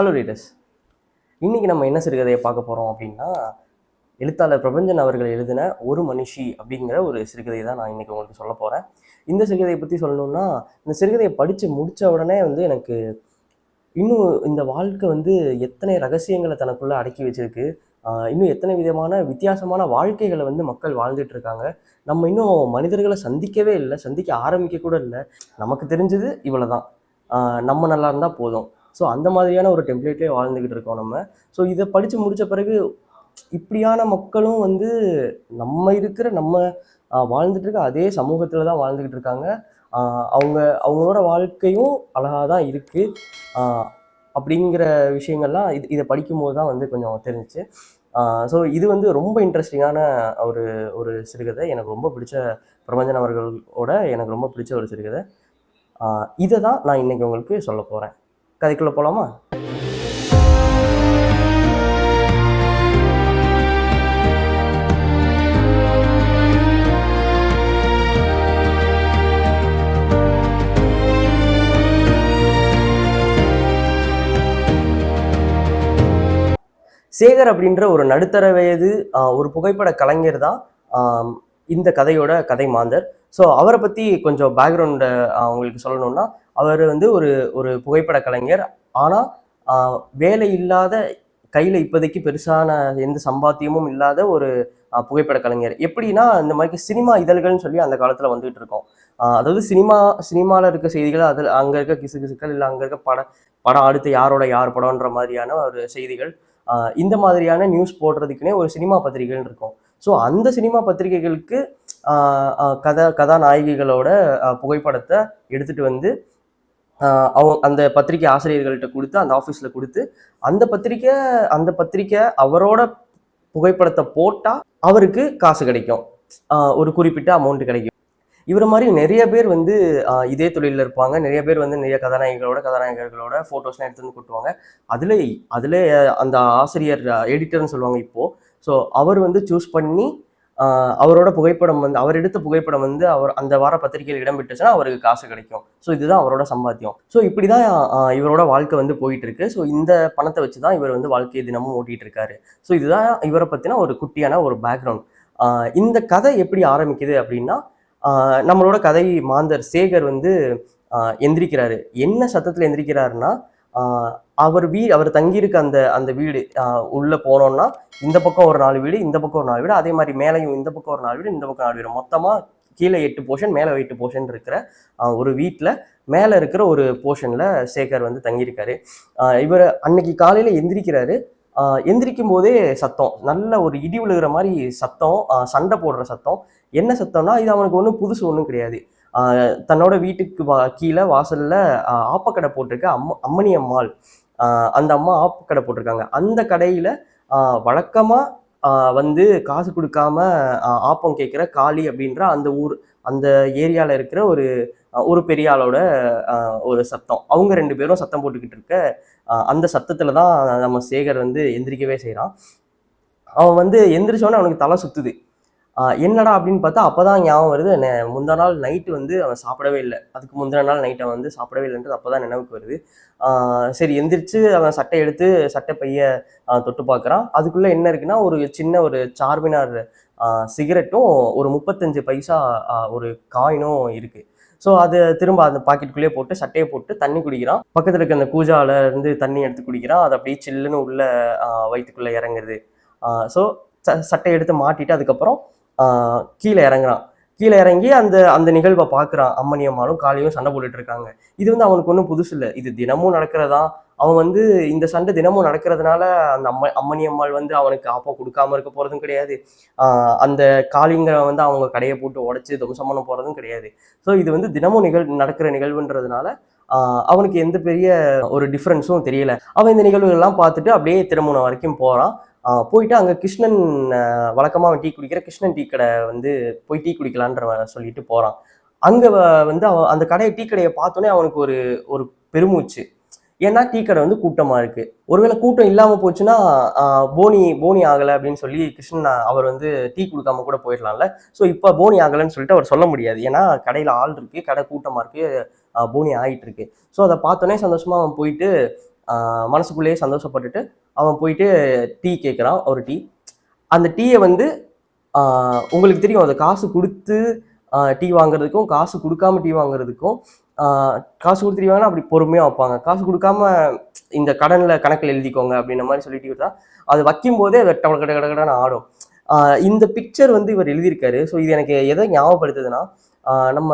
Hello readers இன்னைக்கு நம்ம என்ன சிறுகதையை பார்க்க போகிறோம் அப்படின்னா எழுத்தாளர் பிரபஞ்சன் அவர்கள் எழுதின ஒரு மனுஷி அப்படிங்கிற ஒரு சிறுகதையை தான் நான் இன்றைக்கி உங்களுக்கு சொல்ல போகிறேன் இந்த சிறுகதையை பற்றி சொல்லணும்னா இந்த சிறுகதையை படித்து முடித்த உடனே வந்து எனக்கு இன்னும் இந்த வாழ்க்கை வந்து எத்தனை ரகசியங்களை தனக்குள்ளே அடக்கி வச்சிருக்கு இன்னும் எத்தனை விதமான வித்தியாசமான வாழ்க்கைகளை வந்து மக்கள் வாழ்ந்துட்டு இருக்காங்க. நம்ம இன்னும் மனிதர்களை சந்திக்கவே இல்லை சந்திக்க ஆரம்பிக்க கூட இல்லை. நமக்கு தெரிஞ்சது இவ்வளோ தான் நம்ம நல்லா இருந்தால் போதும். ஸோ அந்த மாதிரியான ஒரு டெம்ப்ளேட்லேயே வாழ்ந்துக்கிட்டு இருக்கோம் நம்ம. ஸோ இதை படித்து முடித்த பிறகு இப்படியான மக்களும் வந்து நம்ம இருக்கிற நம்ம வாழ்ந்துட்டு இருக்க அதே சமூகத்தில் தான் வாழ்ந்துக்கிட்டு இருக்காங்க. அவங்க அவங்களோட வாழ்க்கையும் அழகாக தான் இருக்குது அப்படிங்கிற விஷயங்கள்லாம் இது இதை படிக்கும்போது தான் வந்து கொஞ்சம் தெரிஞ்சுச்சு. ஸோ இது வந்து ரொம்ப இன்ட்ரெஸ்டிங்கான ஒரு ஒரு சிறுகதை. எனக்கு ரொம்ப பிடிச்ச பிரபஞ்சன் அவர்களோட எனக்கு ரொம்ப பிடிச்ச ஒரு சிறுகதை. இதை தான் நான் இன்றைக்கி உங்களுக்கு சொல்ல போகிறேன் கதைக்குள்ளே போகலாமா சேகர் அப்படின்ற ஒரு நடுத்தர வயது ஆஹ் ஒரு புகைப்பட கலைஞர் தான் இந்த கதையோட கதை மாந்தர். ஸோ அவரை பற்றி கொஞ்சம் பேக்ரவுண்டை உங்களுக்கு சொல்லணும்னா அவர் வந்து ஒரு ஒரு புகைப்பட கலைஞர். ஆனால் வேலை இல்லாத கையில் இப்போதைக்கு பெருசான எந்த சம்பாத்தியமும் இல்லாத ஒரு புகைப்பட கலைஞர். எப்படின்னா இந்த மாதிரி சினிமா இதழ்கள்னு சொல்லி அந்த காலத்தில் வந்துகிட்டு இருக்கோம். அதாவது சினிமா சினிமாவில் இருக்க செய்திகள் அதில் அங்கே இருக்க கிசு கிசுக்கள் இல்லை அங்கே இருக்க பட படம் அடுத்து யாரோட யார் படம்ன்ற மாதிரியான ஒரு செய்திகள் இந்த மாதிரியான நியூஸ் போடுறதுக்குனே ஒரு சினிமா பத்திரிகைகள் இருக்கும். ஸோ அந்த சினிமா பத்திரிகைகளுக்கு கதை கதா கதாநாயகிகளோட புகைப்படத்தை எடுத்துகிட்டு வந்து அவங்க அந்த பத்திரிகை ஆசிரியர்கள்ட்ட கொடுத்து அந்த ஆஃபீஸில் கொடுத்து அந்த பத்திரிக்கை அந்த பத்திரிக்கை அவரோட புகைப்படத்தை போட்டால் அவருக்கு காசு கிடைக்கும். ஒரு குறிப்பிட்ட அமௌண்ட் கிடைக்கும். இவர மாதிரி நிறைய பேர் வந்து இதே தொழிலில் இருப்பாங்க. நிறைய பேர் வந்து நிறைய கதாநாயகிகளோட கதாநாயகர்களோட ஃபோட்டோஸ்லாம் எடுத்து வந்து கொட்டுவாங்க. அதில் அதில் அந்த ஆசிரியர் எடிட்டர்னு சொல்லுவாங்க இப்போது ஸோ அவர் வந்து சூஸ் பண்ணி அவரோட புகைப்படம் வந்து அவர் எடுத்த புகைப்படம் வந்து அவர் அந்த வார பத்திரிகையில் இடம்பெற்றுச்சுன்னா அவருக்கு காசு கிடைக்கும். ஸோ இதுதான் அவரோட சம்பாத்தியம். ஸோ இப்படி தான் இவரோட வாழ்க்கை வந்து போயிட்டு இருக்கு ஸோ இந்த பணத்தை வச்சு தான் இவர் வந்து வாழ்க்கையை தினமும் ஓட்டிட்டு இருக்காரு ஸோ இதுதான் இவரை பற்றின ஒரு குட்டியான ஒரு பேக்ரவுண்ட் இந்த கதை எப்படி ஆரம்பிக்குது அப்படின்னா நம்மளோட கதை மாந்தர் சேகர் வந்து எந்திரிக்கிறாரு. என்ன சத்தத்தில் எந்திரிக்கிறாருன்னா அவர் வீ அவர் தங்கியிருக்க அந்த அந்த வீடு உள்ளே உள்ள போனோம்னா இந்த பக்கம் ஒரு நாலு வீடு இந்த பக்கம் ஒரு நாலு வீடு அதே மாதிரி மேலேயும் இந்த பக்கம் ஒரு நாலு வீடு இந்த பக்கம் நாலு வீடு. மொத்தமா கீழே எட்டு போர்ஷன் மேலே எட்டு போர்ஷன் இருக்கிற ஒரு வீட்டில் மேலே இருக்கிற ஒரு போர்ஷனில் சேகர் வந்து தங்கியிருக்காரு. இவர் அன்னைக்கு காலையில் எந்திரிக்கிறாரு. எந்திரிக்கும் போதே சத்தம். நல்ல ஒரு இடி விழுகிற மாதிரி சத்தம் சண்டை போடுற சத்தம். என்ன சத்தம்னா இது அவனுக்கு ஒன்றும் புதுசு ஒன்றும் கிடையாது. தன்னோட வீட்டுக்கு வா கீழே வாசலில் ஆப்பக்கடை போட்டிருக்க. அம் அம்மணி அம்மாள். அந்த அம்மா ஆப்பக்கடை போட்டிருக்காங்க. அந்த கடையில் வழக்கமாக வந்து காசு கொடுக்காம ஆப்பம் கேட்குற காளி அப்படின்ற அந்த ஊர் அந்த ஏரியாவில் இருக்கிற ஒரு ஒரு பெரிய ஆளோட ஒரு சத்தம். அவங்க ரெண்டு பேரும் சத்தம் போட்டுக்கிட்டு இருக்க அந்த சத்தத்தில் தான் நம்ம சேகர் வந்து எந்திரிக்கவே செய்கிறான் அவன் வந்து எந்திரிச்சோன்னே அவனுக்கு தலை சுற்றுது என்னடா அப்படின்னு பார்த்தா அப்பதான் ஞாபகம் வருது. முந்தா நாள் நைட்டு வந்து அவன் சாப்பிடவே இல்லை. அதுக்கு முந்தின நாள் நைட் அவன் வந்து சாப்பிடவே இல்லைன்றது அப்பதான் நினைவுக்கு வருது. சரி எந்திரிச்சு அவன் சட்டை எடுத்து சட்டை பைய தொட்டு பார்க்குறான். அதுக்குள்ளே என்ன இருக்குன்னா ஒரு சின்ன ஒரு சார்மினார் சிகரெட்டும் ஒரு முப்பத்தஞ்சு பைசா ஒரு காயினும் இருக்கு. ஸோ அது திரும்ப அந்த பாக்கெட்டுக்குள்ளேயே போட்டு சட்டையை போட்டு தண்ணி குடிக்கிறான். பக்கத்தில் இருக்க அந்த கூஜால இருந்து தண்ணி எடுத்து குடிக்கிறான். அது அப்படியே சில்லுன்னு உள்ள வயிற்றுக்குள்ளே இறங்குறது ஸோ சட்டையை எடுத்து மாட்டிட்டு அதுக்கப்புறம் கீழே இறங்குறான். கீழே இறங்கி அந்த அந்த நிகழ்வை பார்க்குறான். அம்மணி அம்மாலும் காளியும் சண்டை போட்டுட்டு இருக்காங்க. இது வந்து அவனுக்கு ஒன்றும் புதுசு இல்லை. இது தினமும் நடக்கிறதா? அவன் வந்து இந்த சண்டை தினமும் நடக்கிறதுனால அந்த அம்ம அம்மணி அம்மாள் வந்து அவனுக்கு ஆப்பம் கொடுக்காம இருக்க போகிறதும் கிடையாது. அந்த காளிங்கிற வந்து அவங்க கடையை போட்டு உடச்சி துவசம் பண்ண போகிறதும் கிடையாது. ஸோ இது வந்து தினமும் நிகழ் நடக்கிற நிகழ்வுன்றதுனால அவனுக்கு எந்த பெரிய ஒரு டிஃப்ரென்ஸும் தெரியல. அவன் இந்த நிகழ்வுகள்லாம் பார்த்துட்டு அப்படியே திருமணம் வரைக்கும் போகிறான் போயிட்டு அங்கே கிருஷ்ணன் வழக்கமாக அவன் டீ குடிக்கிற கிருஷ்ணன் டீ கடை வந்து போய் டீ குடிக்கலான்ற சொல்லிட்டு போகிறான் அங்கே வந்து அவன் அந்த கடையை டீ கடையை பார்த்தோன்னே அவனுக்கு ஒரு ஒரு பெருமூச்சு. ஏன்னா டீ கடை வந்து கூட்டமாக இருக்குது ஒருவேளை கூட்டம் இல்லாமல் போச்சுன்னா போனி போனி ஆகலை அப்படின்னு சொல்லி கிருஷ்ணன் அவர் வந்து டீ கொடுக்காம கூட போயிடலாம்ல. ஸோ இப்போ போனி ஆகலைன்னு சொல்லிட்டு அவர் சொல்ல முடியாது. ஏன்னா கடையில் ஆள் இருக்குது கடை கூட்டமாக இருக்குது போனி ஆகிட்டு இருக்கு. ஸோ அதை பார்த்தோன்னே சந்தோஷமாக அவன் போயிட்டு மனசுக்குள்ளேயே சந்தோஷப்பட்டுட்டு அவன் போயிட்டு டீ கேட்குறான் ஒரு டீ. அந்த டீயை வந்து உங்களுக்கு தெரியும் அதை காசு கொடுத்து டீ வாங்குறதுக்கும் காசு கொடுக்காம டீ வாங்குறதுக்கும் காசு கொடுத்து டீ வாங்கினா அப்படி பொறுமையாக வைப்பாங்க. காசு கொடுக்காம இந்த கடனில் கணக்கில் எழுதிக்கோங்க அப்படின்ற மாதிரி சொல்லிட்டு விட்டா அது வைக்கும் போதே அது டப கட கட ஆடும். இந்த பிக்சர் வந்து இவர் எழுதியிருக்காரு. ஸோ இது எனக்கு எதை ஞாபகப்படுத்துதுன்னா நம்ம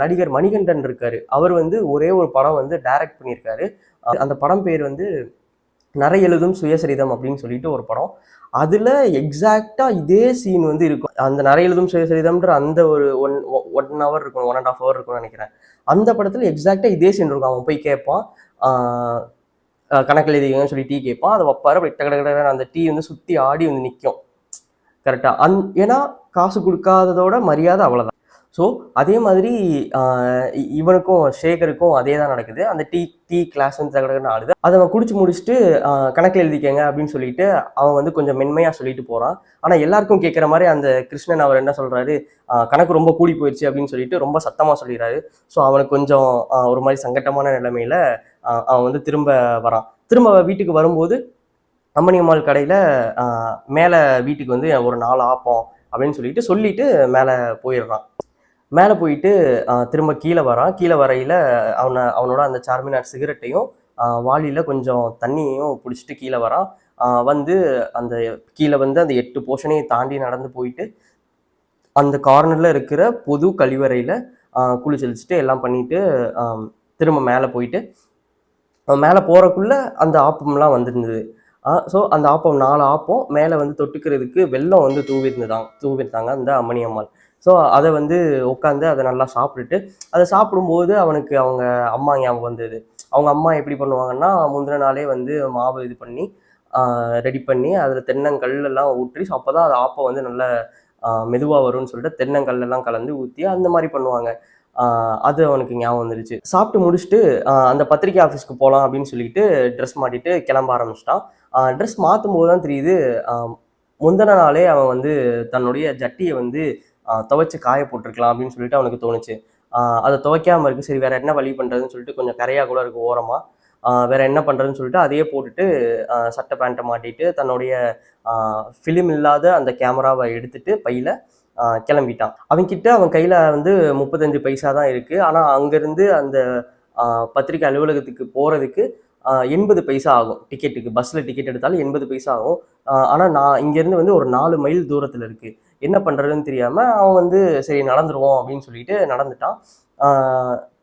நடிகர் மணிகண்டன் இருக்காரு. அவர் வந்து ஒரே ஒரு படம் வந்து டைரக்ட் பண்ணியிருக்காரு. அந்த படம் பேர் வந்து நிறைய எழுதும் சுயசரிதம் அப்படின்னு சொல்லிட்டு ஒரு படம். அதுல எக்ஸாக்டா இதே சீன் வந்து இருக்கும். அந்த நிறைய எழுதும் சுயசரிதம்ன்ற அந்த ஒரு ஒன் ஒன் ஹவர் இருக்கும் ஒன் அண்ட் ஆஃப் ஹவர் இருக்கும்னு நினைக்கிறேன். அந்த படத்துல எக்ஸாக்டா இதே சீன் இருக்கும். அவன் போய் கேட்பான் கணக்கில் எழுதிங்கன்னு சொல்லி டீ கேட்பான். அதை வைப்பாரு. அப்படி டக்கு டக்கு அந்த டீ வந்து சுத்தி ஆடி வந்து நிற்கும் கரெக்டா அந் ஏன்னா காசு கொடுக்காததோட மரியாதை அவ்வளவுதான். ஸோ அதே மாதிரி இ- இவனுக்கும் சேகருக்கும் அதே தான் நடக்குது. அந்த டீ டீ கிளாஸ் வந்து தகடகன்னு ஆடுது. அதை அவன் குடிச்சு முடிச்சுட்டு கணக்கில் எழுதிக்கங்க அப்படின்னு சொல்லிட்டு அவன் வந்து கொஞ்சம் மென்மையாக சொல்லிட்டு போகிறான் ஆனால் எல்லாருக்கும் கேட்குற மாதிரி அந்த கிருஷ்ணன் அவர் என்ன சொல்கிறாரு கணக்கு ரொம்ப கூடி போயிடுச்சு அப்படின்னு சொல்லிட்டு ரொம்ப சத்தமாக சொல்லிடுறாரு. ஸோ அவனுக்கு கொஞ்சம் ஒரு மாதிரி சங்கட்டமான நிலைமையில் அவன் வந்து திரும்ப வரான். திரும்ப வீட்டுக்கு வரும்போது அம்மணியம்மாள் கடையில் மேலே வீட்டுக்கு வந்து ஒரு நாலு ஆப்பம் அப்படின்னு சொல்லிட்டு சொல்லிட்டு மேலே போயிடுறான். மேலே போயிட்டு திரும்ப கீழே வரான். கீழே வரையில் அவனை அவனோட அந்த சார்மினார் சிகரெட்டையும் வாளியில் கொஞ்சம் தண்ணியையும் பிடிச்சிட்டு கீழே வரான். வந்து அந்த கீழே வந்து அந்த எட்டு போர்ஷனையும் தாண்டி நடந்து போயிட்டு அந்த கார்னரில் இருக்கிற பொது கழிவறையில் குளிச்சலிச்சுட்டு எல்லாம் பண்ணிட்டு திரும்ப மேலே போயிட்டு மேலே போகிறக்குள்ள அந்த ஆப்பம்லாம் வந்திருந்தது. ஸோ அந்த ஆப்பம் நாலு ஆப்பம் மேலே வந்து தொட்டுக்கிறதுக்கு வெள்ளம் வந்து தூவிருந்ததான் தூவிருந்தாங்க அந்த அம்மணி அம்மாள். ஸோ அதை வந்து உட்காந்து அதை நல்லா சாப்பிட்டுட்டு அதை சாப்பிடும்போது அவனுக்கு அவங்க அம்மா ஞாபகம் வந்தது. அவங்க அம்மா எப்படி பண்ணுவாங்கன்னா முந்தின நாளே வந்து மாவு இது பண்ணி ரெடி பண்ணி அதில் தென்னங்கல் எல்லாம் ஊற்றி அப்போ தான் அது ஆப்பம் வந்து நல்ல மெதுவாக வரும்னு சொல்லிட்டு தென்னங்கல் எல்லாம் கலந்து ஊற்றி அந்த மாதிரி பண்ணுவாங்க. அது அவனுக்கு ஞாபகம் வந்துருச்சு. சாப்பிட்டு முடிச்சுட்டு அந்த பத்திரிக்கை ஆஃபீஸ்க்கு போகலாம் அப்படின்னு சொல்லிட்டு ட்ரெஸ் மாட்டிட்டு கிளம்ப ஆரம்பிச்சிட்டான். ட்ரெஸ் மாற்றும் போது தான் தெரியுது முந்தின நாளே அவன் வந்து தன்னுடைய ஜட்டியை வந்து துவைச்சி காய போட்டிருக்கலாம் அப்படின்னு சொல்லிட்டு அவனுக்கு தோணுச்சு. அதை துவைக்காமல் இருக்குது சரி வேறு என்ன வழி பண்ணுறதுன்னு சொல்லிட்டு கொஞ்சம் கரையாக கூட இருக்குது ஓரமாக வேறு வேற என்ன பண்ணுறதுன்னு சொல்லிட்டு அதையே போட்டுட்டு சட்டை பேண்ட்டை மாட்டிட்டு தன்னுடைய ஃபிலிம் இல்லாத அந்த கேமராவை எடுத்துட்டு பையில் கிளம்பிட்டான். அவன்கிட்ட அவன் கையில் வந்து முப்பத்தஞ்சு பைசா தான் இருக்குது ஆனால் அங்கேருந்து அந்த பத்திரிக்கை அலுவலகத்துக்கு போகிறதுக்கு எண்பது பைசா ஆகும் டிக்கெட்டுக்கு பஸ்ஸில் டிக்கெட் எடுத்தாலும் எண்பது பைசா ஆகும். ஆனால் நான் இங்கேருந்து வந்து ஒரு நாலு மைல் தூரத்தில் இருக்குது என்ன பண்ணுறதுன்னு தெரியாமல் அவன் வந்து சரி நடந்துருவோம் அப்படின்னு சொல்லிட்டு நடந்துட்டான்.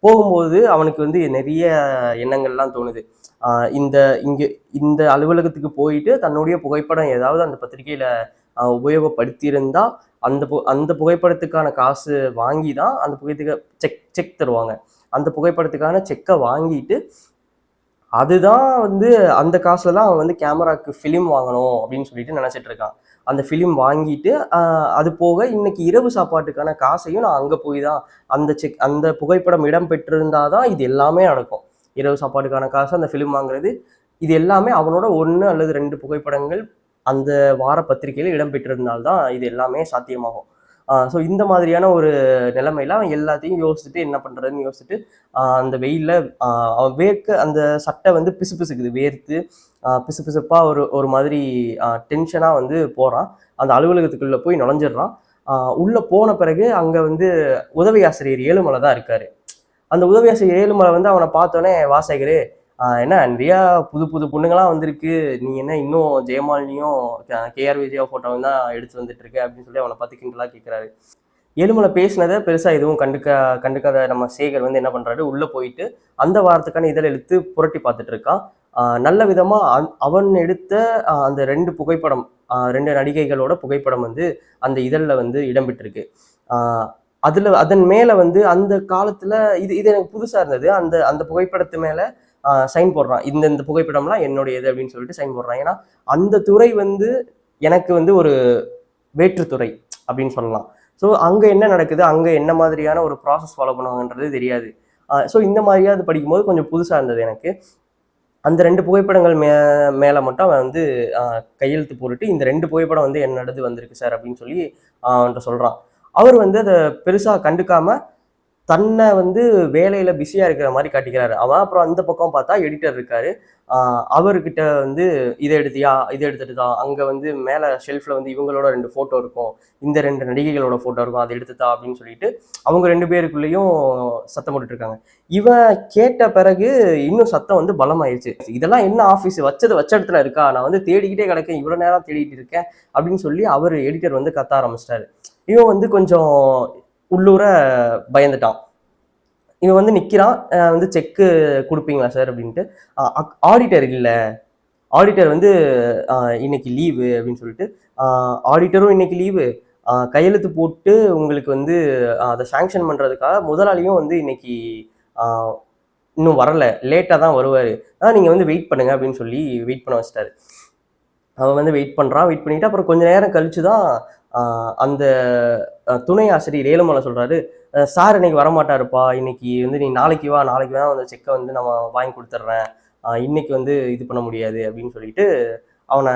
போகும்போது அவனுக்கு வந்து நிறைய எண்ணங்கள்லாம் தோணுது. இந்த இங்கே இந்த அலுவலகத்துக்கு போயிட்டு தன்னுடைய புகைப்படம் ஏதாவது அந்த பத்திரிகையில் உபயோகப்படுத்தியிருந்தா அந்த பு அந்த புகைப்படத்துக்கான காசு வாங்கி தான் அந்த புகைத்துக்கு செக் செக் தருவாங்க. அந்த புகைப்படத்துக்கான செக்கை வாங்கிட்டு அதுதான் வந்து அந்த காசுல தான் அவன் வந்து கேமராக்கு ஃபிலிம் வாங்கணும் அப்படின்னு சொல்லிட்டு நினைச்சிட்டு இருக்கான். அந்த ஃபிலிம் வாங்கிட்டு அது போக இன்னைக்கு இரவு சாப்பாட்டுக்கான காசையும் நான் அங்கே போய் தான் அந்த செக் அந்த புகைப்படம் இடம் பெற்றிருந்தாதான் இது எல்லாமே நடக்கும். இரவு சாப்பாட்டுக்கான காசு அந்த ஃபிலிம் வாங்குறது இது எல்லாமே அவனோட ஒன்று அல்லது ரெண்டு புகைப்படங்கள் அந்த வார பத்திரிகையில் இடம் பெற்றிருந்தால்தான் இது எல்லாமே சாத்தியமாகும். ஸோ இந்த மாதிரியான ஒரு நிலைமையில அவன் எல்லாத்தையும் யோசிச்சுட்டு என்ன பண்ணுறதுன்னு யோசிச்சுட்டு அந்த வெயிலில் அவன் வேர்க்க அந்த சட்டை வந்து பிசு பிசுக்குது வேர்த்து பிசு பிசுப்பாக ஒரு ஒரு மாதிரி டென்ஷனாக வந்து போகிறான் அந்த அலுவலகத்துக்குள்ளே போய் நுழைஞ்சிடுறான். உள்ளே போன பிறகு அங்கே வந்து உதவி ஆசிரியர் ஏழுமலை தான் இருக்காரு. அந்த உதவி ஆசிரியர் ஏழுமலை வந்து அவனை பார்த்தோன்னே வாசகரே என்ன நிறையா புது புது பொண்ணுங்களாம் வந்திருக்கு. நீ என்ன இன்னும் ஜெயமாலினியும் கேஆர் விஜயா ஃபோட்டோவும் தான் எடுத்து வந்துட்டு இருக்கு அப்படின்னு சொல்லி அவனை பார்த்து கிண்டலாக கேட்குறாரு ஏழுமலை பேசினதை பெருசாக எதுவும் கண்டுக்க கண்டுக்காத நம்ம சேகர் வந்து என்ன பண்ணுறாரு உள்ளே போயிட்டு அந்த வாரத்துக்கான இதழை எடுத்து புரட்டி பார்த்துட்டு இருக்கான். நல்ல விதமாக அவன் எடுத்த அந்த ரெண்டு புகைப்படம் ரெண்டு நடிகைகளோட புகைப்படம் வந்து அந்த இதழில் வந்து இடம்பெற்றிருக்கு. அதில் அதன் மேலே வந்து அந்த காலத்தில் இது இது எனக்கு புதுசாக இருந்தது. அந்த அந்த புகைப்படத்து மேலே சைன் போடுறான். இந்த இந்த புகைப்படம்லாம் என்னுடையது அப்படின்னு சொல்லிட்டு சைன் போடுறான். ஏன்னா அந்த துறை வந்து எனக்கு வந்து ஒரு வேற்றுத்துறை அப்படின்னு சொல்லலாம். ஸோ அங்க என்ன நடக்குது? அங்க என்ன மாதிரியான ஒரு ப்ராசஸ் ஃபாலோ பண்ணுவாங்கன்றது தெரியாது. ஸோ இந்த மாதிரியாவது படிக்கும்போது கொஞ்சம் புதுசா இருந்தது எனக்கு. அந்த ரெண்டு புகைப்படங்கள் மே மேலே மட்டும் அவன் வந்து கையெழுத்து போட்டுட்டு இந்த ரெண்டு புகைப்படம் வந்து என்னோடது வந்திருக்கு சார் அப்படின்னு சொல்லி ஆஹ் அவன்கிட்ட சொல்கிறான் அவர் வந்து அதை பெருசாக கண்டுக்காம தன்னை வந்து வேலையில பிஸியா இருக்கிற மாதிரி காட்டிக்கிறாரு. அவன் அப்புறம் அந்த பக்கம் பார்த்தா எடிட்டர் இருக்காரு. அவர்கிட்ட வந்து இதை எடுத்தியா? இதை எடுத்துட்டு தான் அங்க வந்து மேல ஷெல்ஃப்ல வந்து இவங்களோட ரெண்டு போட்டோ இருக்கும். இந்த ரெண்டு நடிகைகளோட போட்டோ இருக்கும். அதை எடுத்துட்டா அப்படின்னு சொல்லிட்டு அவங்க ரெண்டு பேருக்குள்ளேயும் சத்தம் போட்டுட்டு இருக்காங்க. இவன் கேட்ட பிறகு இன்னும் சத்தம் வந்து பலமாயிருச்சு. இதெல்லாம் என்ன ஆஃபீஸ் வச்சது வச்ச இடத்துல இருக்கா? நான் வந்து தேடிக்கிட்டே கிடக்கேன். இவ்வளவு நேரம் தேடிட்டு இருக்கேன் அப்படின்னு சொல்லி அவர் எடிட்டர் வந்து கத்த ஆரம்பிச்சிட்டாரு. இவன் வந்து கொஞ்சம் உள்ளூர பயந்துட்டான். இவன் வந்து நிற்கிறான் வந்து செக்கு கொடுப்பீங்களா சார் அப்படின்ட்டு. ஆடிட்டர் இல்லை. ஆடிட்டர் வந்து இன்னைக்கு லீவு அப்படின்னு சொல்லிட்டு ஆடிட்டரும் இன்னைக்கு லீவு கையெழுத்து போட்டு உங்களுக்கு வந்து அதை சாங்ஷன் பண்ணுறதுக்காக முதலாளியும் வந்து இன்னைக்கு இன்னும் வரலை. லேட்டாக தான் வருவார். ஆனால் நீங்கள் வந்து வெயிட் பண்ணுங்க அப்படின்னு சொல்லி வெயிட் பண்ண வச்சிட்டாரு. அவன் வந்து வெயிட் பண்ணுறான் வெயிட் பண்ணிட்டு அப்புறம் கொஞ்ச நேரம் கழிச்சு தான் அந்த துணை ஆசிரியர் ஏழுமலை சொல்கிறாரு சார் இன்னைக்கு வரமாட்டாருப்பா இன்னைக்கு வந்து நீ நாளைக்கு வா நாளைக்கு வேணா அந்த செக்கை வந்து நம்ம வாங்கி கொடுத்துட்றேன் இன்னைக்கு வந்து இது பண்ண முடியாது அப்படின்னு சொல்லிட்டு அவனை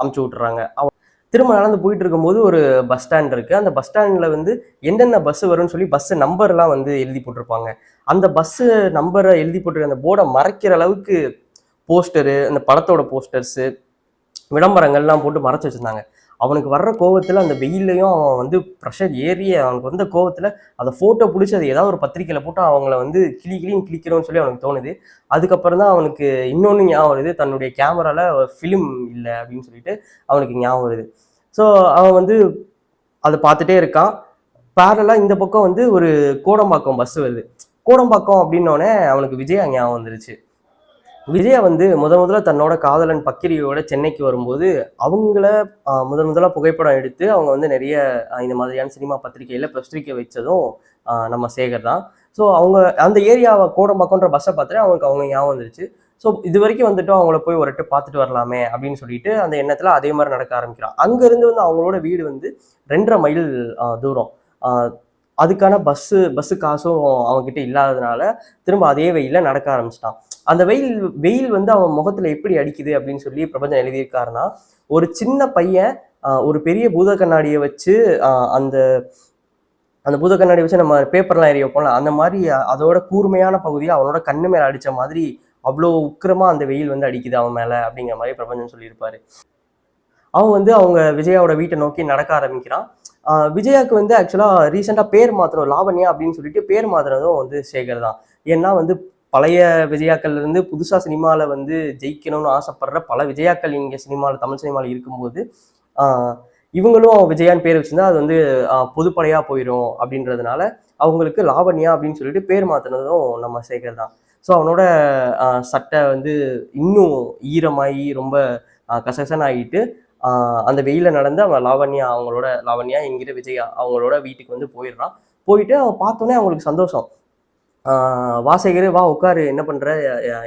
அமுச்சு விட்டுறாங்க. அவன் திரும்ப நடந்து போயிட்டு இருக்கும்போது ஒரு பஸ் ஸ்டாண்ட் இருக்கு. அந்த பஸ் ஸ்டாண்ட்ல வந்து என்னென்ன பஸ் வரும்னு சொல்லி பஸ் நம்பர்லாம் வந்து எழுதி போட்டிருப்பாங்க. அந்த பஸ் நம்பரை எழுதி போட்டிருக்க அந்த போர்டை மறைக்கிற அளவுக்கு போஸ்டரு அந்த படத்தோட போஸ்டர்ஸு விளம்பரங்கள்லாம் போட்டு மறைச்சு வச்சிருந்தாங்க. அவனுக்கு வர்ற கோவத்தில் அந்த வெயில்லையும் அவன் வந்து ப்ரெஷர் ஏறி அவனுக்கு வந்த கோவத்தில் அதை ஃபோட்டோ பிடிச்சி அதை ஏதாவது ஒரு பத்திரிக்கையில் போட்டு அவங்கள வந்து கிளி கிளின்னு கிளிக்கிறோன்னு சொல்லி அவனுக்கு தோணுது. அதுக்கப்புறம் தான் அவனுக்கு இன்னொன்று ஞாபகம் வருது. தன்னுடைய கேமராவில் ஃபிலிம் இல்லை அப்படின்னு சொல்லிட்டு அவனுக்கு ஞாபகம் வருது. ஸோ அவன் வந்து அதை பார்த்துட்டே இருக்கான். பேரலாக இந்த பக்கம் வந்து ஒரு கோடம்பாக்கம் பஸ் வருது. கோடம்பாக்கம் அப்படின்னோடனே அவனுக்கு விஜயா ஞாபகம் வந்துருச்சு. விஜயா வந்து முத முதல்ல தன்னோட காதலன் பக்கிரியோட சென்னைக்கு வரும்போது அவங்கள முதன் முதலாக புகைப்படம் எடுத்து அவங்க வந்து நிறைய இந்த மாதிரியான சினிமா பத்திரிகையில் பிரசுரிக்க வச்சதும் நம்ம சேகர் தான். ஸோ அவங்க அந்த ஏரியாவை கோடம்பாக்கன்ற பஸ்ஸை பார்த்துட்டு அவங்களுக்கு அவங்க ஞாபகம் வந்துருச்சு. ஸோ இது வரைக்கும் வந்துட்டு அவங்கள போய் ஒருட்டு பார்த்துட்டு வரலாமே அப்படின்னு சொல்லிட்டு அந்த எண்ணத்தில் அதே மாதிரி நடக்க ஆரம்பிக்கிறான் அங்கேருந்து வந்து அவங்களோட வீடு வந்து ரெண்டரை மைல் தூரம். அதுக்கான பஸ்ஸு பஸ்ஸு காசும் அவன்கிட்ட இல்லாததுனால திரும்ப அதே வெயிலில் நடக்க ஆரம்பிச்சிட்டான். அந்த வெயில் வெயில் வந்து அவன் முகத்தில் எப்படி அடிக்குது அப்படின்னு சொல்லி பிரபஞ்சம் எழுதியிருக்காருன்னா ஒரு சின்ன பையன் ஒரு பெரிய பூத கண்ணாடியை வச்சு அந்த அந்த பூத கண்ணாடி வச்சு நம்ம பேப்பர்லாம் எரிய வைப்போம்ல அந்த மாதிரி அதோட கூர்மையான பகுதியை அவனோட கண்ணு மேல அடிச்ச மாதிரி அவ்வளோ உக்கிரமா அந்த வெயில் வந்து அடிக்குது அவன் மேல அப்படிங்கிற மாதிரி பிரபஞ்சம் சொல்லியிருப்பாரு. அவன் வந்து அவங்க விஜயாவோட வீட்டை நோக்கி நடக்க ஆரம்பிக்கிறான். விஜயாக்கு வந்து ஆக்சுவலாக ரீசெண்டாக பேர் மாத்திரம் லாவண்யா அப்படின்னு சொல்லிட்டு பேர் மாத்திரதும் வந்து சேகர் தான். ஏன்னா வந்து பழைய விஜயாக்கள்லேருந்து இருந்து சினிமாவில் வந்து ஜெயிக்கணும்னு ஆசைப்படுற பல விஜயாக்கள் இங்கே சினிமாவில் தமிழ் சினிமாவில் இருக்கும்போது இவங்களும் விஜயான்னு பேர் வச்சுருந்தா அது வந்து பொதுப்படையாக போயிடும் அப்படின்றதுனால அவங்களுக்கு லாவண்யா அப்படின்னு சொல்லிட்டு பேர் மாத்தினதும் நம்ம சேகர் தான். ஸோ அவனோட சட்டை வந்து இன்னும் ஈரமாகி ரொம்ப கசகசன் ஆகிட்டு அந்த வெயில நடந்து அவன் லாவண்யா அவங்களோட லாவண்யா என்கிற விஜயா அவங்களோட வீட்டுக்கு வந்து போயிடுறான். போயிட்டு அவன் பார்த்தோன்னே அவங்களுக்கு சந்தோஷம். வாசகர் வா உட்காரு என்ன பண்ணுற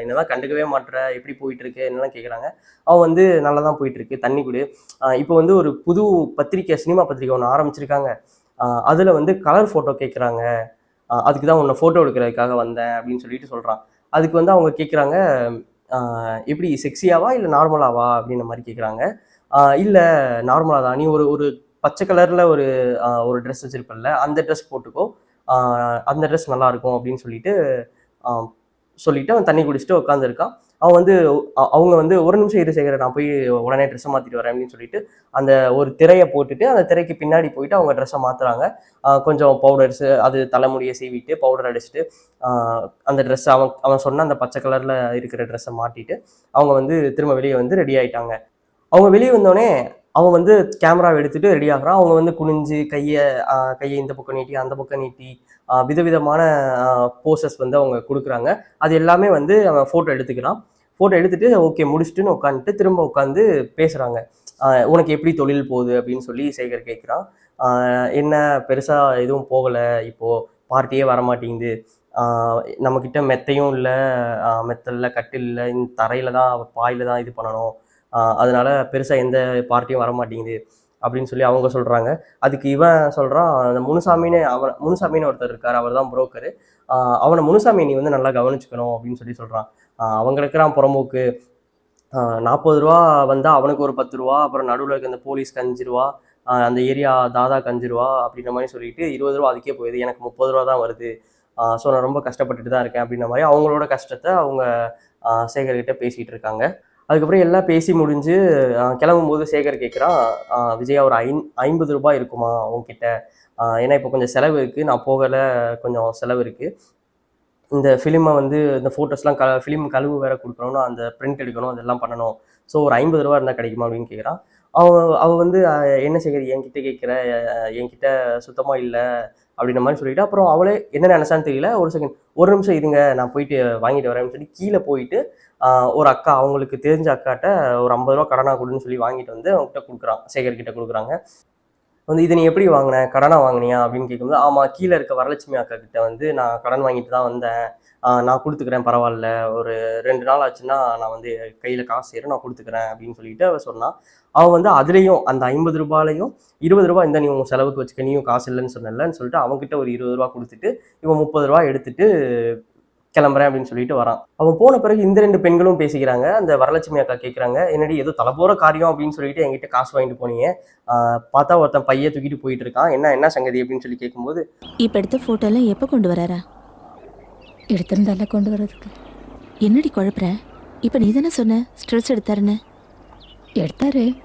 என்னதான் கண்டுக்கவே மாட்டுற எப்படி போயிட்டு இருக்கு என்னெல்லாம் கேட்குறாங்க அவன் வந்து நல்லா தான் போயிட்டு இருக்கு தண்ணி குடு. இப்போ வந்து ஒரு புது பத்திரிக்கை சினிமா பத்திரிக்கை ஒன்று ஆரம்பிச்சிருக்காங்க. அதில் வந்து கலர் ஃபோட்டோ கேட்குறாங்க அதுக்கு தான் உன்னை ஃபோட்டோ எடுக்கிறதுக்காக வந்தேன் அப்படின்னு சொல்லிட்டு சொல்கிறான் அதுக்கு வந்து அவங்க கேட்குறாங்க எப்படி செக்ஸியாவா இல்லை நார்மலாவா அப்படின்ற மாதிரி கேட்குறாங்க இல்லை நார்மலாக தான். நீ ஒரு ஒரு பச்சை கலரில் ஒரு ஒரு ட்ரெஸ் வச்சிருப்பல்ல அந்த ட்ரெஸ் போட்டுக்கோ. அந்த ட்ரெஸ் நல்லாயிருக்கும் அப்படின்னு சொல்லிட்டு சொல்லிட்டு அவன் தண்ணி குடிச்சிட்டு உட்காந்துருக்கான் அவன் வந்து அவங்க வந்து ஒரு நிமிஷம் இரு சேகர நான் போய் உடனே ட்ரெஸ்ஸை மாற்றிட்டு வரேன் அப்படின்னு சொல்லிட்டு அந்த ஒரு திரையை போட்டுட்டு அந்த திரைக்கு பின்னாடி போயிட்டு அவங்க ட்ரெஸ்ஸை மாற்றுறாங்க கொஞ்சம் பவுடர்ஸு அது தலைமுடியை சீவிட்டு பவுடர் அடிச்சுட்டு அந்த ட்ரெஸ்ஸை அவன் அவன் சொன்ன அந்த பச்சை கலரில் இருக்கிற ட்ரெஸ்ஸை மாட்டிட்டு அவங்க வந்து திரும்ப வெளியே வந்து ரெடி ஆகிட்டாங்க அவங்க வெளியே வந்தோடனே அவன் வந்து கேமராவை எடுத்துட்டு ரெடி ஆகிறான். அவங்க வந்து குனிஞ்சு கையை கையை இந்த பக்கம் நீட்டி அந்த பக்கம் நீட்டி விதவிதமான போசஸ் வந்து அவங்க கொடுக்குறாங்க. அது எல்லாமே வந்து அவன் ஃபோட்டோ எடுத்துக்கிறான். ஃபோட்டோ எடுத்துட்டு ஓகே முடிச்சுட்டுன்னு உட்காந்துட்டு திரும்ப உட்காந்து பேசுகிறாங்க உனக்கு எப்படி தொழில் போகுது அப்படின்னு சொல்லி சேகர் கேட்குறான் என்ன பெருசாக எதுவும் போகலை இப்போது பார்ட்டியே வரமாட்டேங்குது. நம்மக்கிட்ட மெத்தையும் இல்லை மெத்தல்ல கட்டில் இல்லை இந்த தரையில் தான் பாயில் தான் இது பண்ணணும். அதனால பெருசாக எந்த பார்ட்டியும் வர மாட்டேங்குது அப்படின்னு சொல்லி அவங்க சொல்கிறாங்க அதுக்கு இவன் சொல்கிறான் அந்த முனுசாமின்னு அவன் முனுசாமின்னு ஒருத்தர் இருக்கார் அவர் தான் புரோக்கரு அவனை முனுசாமி நீ வந்து நல்லா கவனிச்சுக்கணும் அப்படின்னு சொல்லி சொல்கிறான் அவங்க இருக்கிறான் புறம்போக்கு. நாற்பது ரூபா வந்தால் அவனுக்கு ஒரு பத்து ரூபா அப்புறம் நடுவில் இருக்க அந்த போலீஸ்க்கு அஞ்சு ரூபா அந்த ஏரியா தாதாக்கு அஞ்சு ரூபா அப்படின்ற மாதிரி சொல்லிட்டு இருபது ரூபா அதுக்கே போயிடுது. எனக்கு முப்பது ரூபா தான் வருது. ஸோ நான் ரொம்ப கஷ்டப்பட்டுட்டு தான் இருக்கேன் அப்படின்ற மாதிரி அவங்களோட கஷ்டத்தை அவங்க சேகர்கிட்ட பேசிகிட்டு இருக்காங்க. அதுக்கப்புறம் எல்லாம் பேசி முடிஞ்சு கிளம்பும் கிளம்பும்போது சேகர் கேட்குறான் விஜயா ஒரு ஐந் ஐம்பது ரூபாய் இருக்குமா உங்ககிட்ட ஏன்னா இப்போ கொஞ்சம் செலவு இருக்குது நான் போகலை கொஞ்சம் செலவு இருக்குது இந்த ஃபிலிமை வந்து இந்த ஃபோட்டோஸ்லாம் க ஃபிலிம் கழுவு வேற கொடுக்கணும் அந்த பிரிண்ட் எடுக்கணும் அதெல்லாம் பண்ணணும். ஸோ ஒரு ஐம்பது ரூபா இருந்தால் கிடைக்குமா அப்படின்னு கேட்குறான் அவன் அவள் வந்து என்ன சேகர் என்கிட்ட கேட்குற என்கிட்ட சுத்தமாக இல்லை அப்படின்ற மாதிரி சொல்லிட்டு அப்புறம் அவளே என்ன நினைச்சான்னு தெரியல. ஒரு செகண்ட் ஒரு நிமிஷம் இருங்க நான் போயிட்டு வாங்கிட்டு வரேன்னு சொல்லி கீழே போயிட்டு ஒரு அக்கா அவங்களுக்கு தெரிஞ்ச அக்காட்ட ஒரு ஐம்பது ரூபா கடனா கொடுன்னு சொல்லி வாங்கிட்டு வந்து அவங்ககிட்ட கொடுக்குறான் சேகர் கிட்ட கொடுக்குறாங்க. வந்து இது நீ எப்படி வாங்கின? கடனா வாங்கினியா? அப்படின்னு கேட்கும்போது ஆமாம் கீழே இருக்க வரலட்சுமி அக்கா கிட்ட வந்து நான் கடன் வாங்கிட்டு தான் வந்தேன். நான் கொடுத்துக்கிறேன் பரவாயில்ல. ஒரு ரெண்டு நாள் ஆச்சுன்னா நான் வந்து கையில் காசு ஏறும் நான் கொடுத்துக்கிறேன் அப்படின்னு சொல்லிட்டு அவள் சொன்னான் அவன் வந்து அதுலேயும் அந்த ஐம்பது ரூபாயிலையும் இருபது ரூபா இந்த நீ உன் செலவுக்கு வச்சுக்க நீயும் காசு இல்லைன்னு சொன்னலன்னு சொல்லிட்டு அவங்ககிட்ட ஒரு இருபது ரூபா கொடுத்துட்டு இவன் முப்பது ரூபா எடுத்துட்டு கிளம்புறேன் அப்படின்னு சொல்லிட்டு வரான். அவன் போன பிறகு இந்த ரெண்டு பெண்களும் பேசிக்கிறாங்க. அந்த வரலட்சுமி அக்கா கேட்குறாங்க என்னடி ஏதோ தலைபோற காரியம் அப்படின்னு சொல்லிட்டு என்கிட்ட காசு வாங்கிட்டு போனீங்க. பார்த்தா ஒருத்தன் பைய தூக்கிட்டு போயிட்டு இருக்கான். என்ன என்ன சங்கதி? அப்படின்னு சொல்லி கேட்கும்போது இப்போ எடுத்த ஃபோட்டோலாம் எப்போ கொண்டு வராரா? எடுத்திருந்தால கொண்டு வர்றதுக்கு. என்னடி குழப்புற? இப்போ நீ தானே சொன்ன ஸ்ட்ரெஸ் எடுத்தாருன்னு. எடுத்தாரு.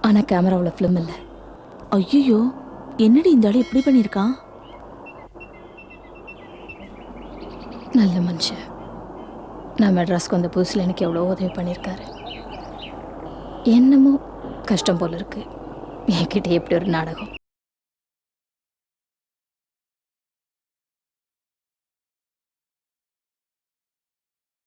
ஆனால் கேமராவில் ஃபிலிம் இல்லை. ஐயோ என்னடி இந்த ஆள் இப்படி பண்ணியிருக்கான்? நல்ல மனுஷன். நான் மெட்ராஸ்க்கு வந்த புதுசில் எனக்கு எவ்வளோ உதவி பண்ணியிருக்காரு. என்னமோ கஷ்டம் போல இருக்கு. என்கிட்ட எப்படி ஒரு நாடகம்.